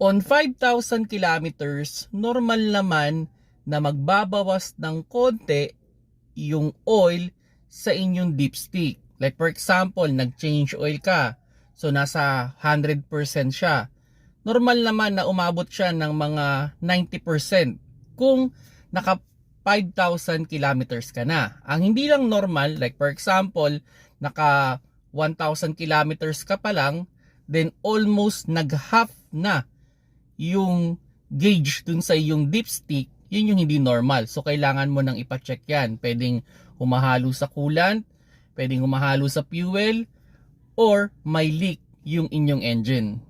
On 5,000 kilometers, normal naman na magbabawas ng konti yung oil sa inyong dipstick. Like for example, nag-change oil ka. So nasa 100% siya. Normal naman na umabot siya ng mga 90% kung naka 5,000 kilometers ka na. Ang hindi lang normal, like for example, naka 1,000 kilometers ka pa lang, then almost nag-half na yung gauge dun sa iyong dipstick, yun yung hindi normal. So, kailangan mo nang ipacheck yan. Pwedeng humahalo sa coolant, pwedeng humahalo sa fuel, or may leak yung inyong engine.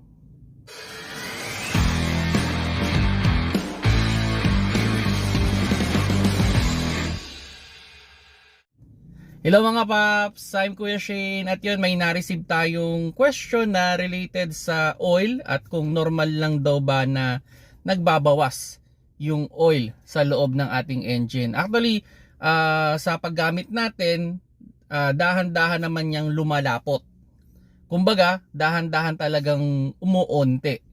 Hello mga paps, I'm Kuya Shane at yun may na-receive tayong question na related sa oil at kung normal lang daw ba na nagbabawas yung oil sa loob ng ating engine. Actually, ah, sa paggamit natin, ah, dahan-dahan naman niyang lumalapot. Kumbaga, dahan-dahan talagang umuonte.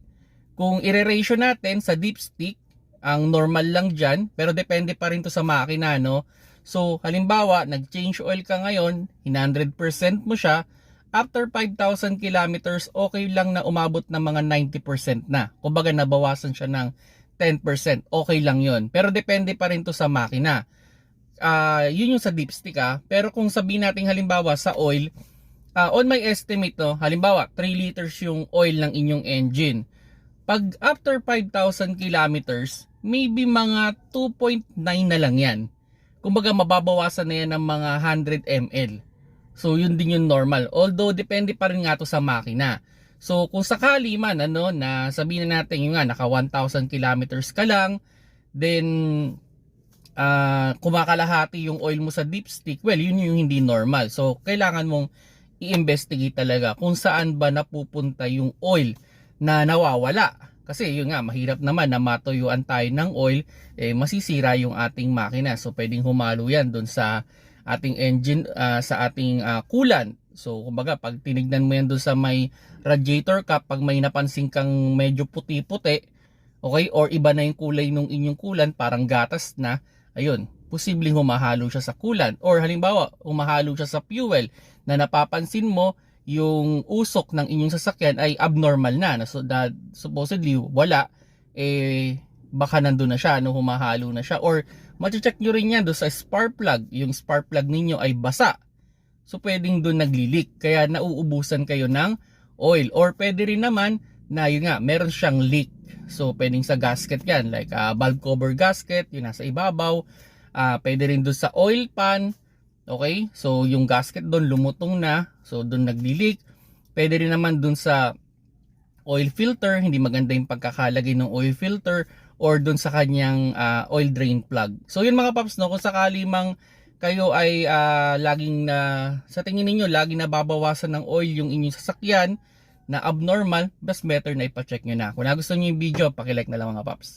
Kung ire-ratio natin sa dipstick, ang normal lang dyan, pero depende pa rin to sa makina, no? So, halimbawa, nag-change oil ka ngayon, 100% mo siya, after 5,000 kilometers, okay lang na umabot ng mga 90% na. Kumbaga, nabawasan siya ng 10%. Okay lang yon Pero depende pa rin to sa makina. Ah, yun yung sa dipstick ah. Pero kung sabihin natin halimbawa sa oil, ah, on my estimate no, halimbawa 3 liters yung oil ng inyong engine. Pag after 5,000 kilometers, maybe mga 2.9 na lang yan kumbaga mababawasan na yan ng mga 100 ml. So yun din yung normal. Although depende pa rin nga to sa makina. So kung sakali man ano na sabihin na natin yung nga naka 1,000 kilometers ka lang, then ah kumakalahati yung oil mo sa dipstick, well yun yung hindi normal. So kailangan mong i-investigate talaga kung saan ba napupunta yung oil na nawawala. Kasi yun nga, mahirap naman na matuyuan tayo ng oil, eh, masisira yung ating makina. So pwedeng humalo yan dun sa ating engine, ah, sa ating ah, coolant. So kumbaga, pag tinignan mo yan dun sa may radiator cap, pag may napansin kang medyo puti-puti, okay, or iba na yung kulay ng inyong coolant, parang gatas na, ayun, posibleng humahalo siya sa coolant. Or halimbawa, humahalo siya sa fuel na napapansin mo, yung usok ng inyong sasakyan ay abnormal na. so that supposedly wala, eh baka nandun na siya, no, humahalo na siya. Or mache-check nyo rin yan do sa spark plug. Yung spark plug ninyo ay basa. So pwedeng doon naglilik. Kaya nauubusan kayo ng oil. Or pwede rin naman na yun nga, meron siyang leak. So pwedeng sa gasket yan. Like uh, valve cover gasket, yun nasa ibabaw. Ah, pwede rin doon sa oil pan. Okay? So, yung gasket doon lumutong na. So, doon nagli-leak. Pwede rin naman doon sa oil filter. Hindi maganda yung pagkakalagay ng oil filter or doon sa kanyang ah, oil drain plug. So, yun mga paps, no? Kung sakali mang kayo ay ah, laging na, sa tingin ninyo, laging nababawasan ng oil yung inyong sasakyan na abnormal, best better na ipacheck nyo na. Kung nagustuhan nyo yung video, pakilike na lang mga paps.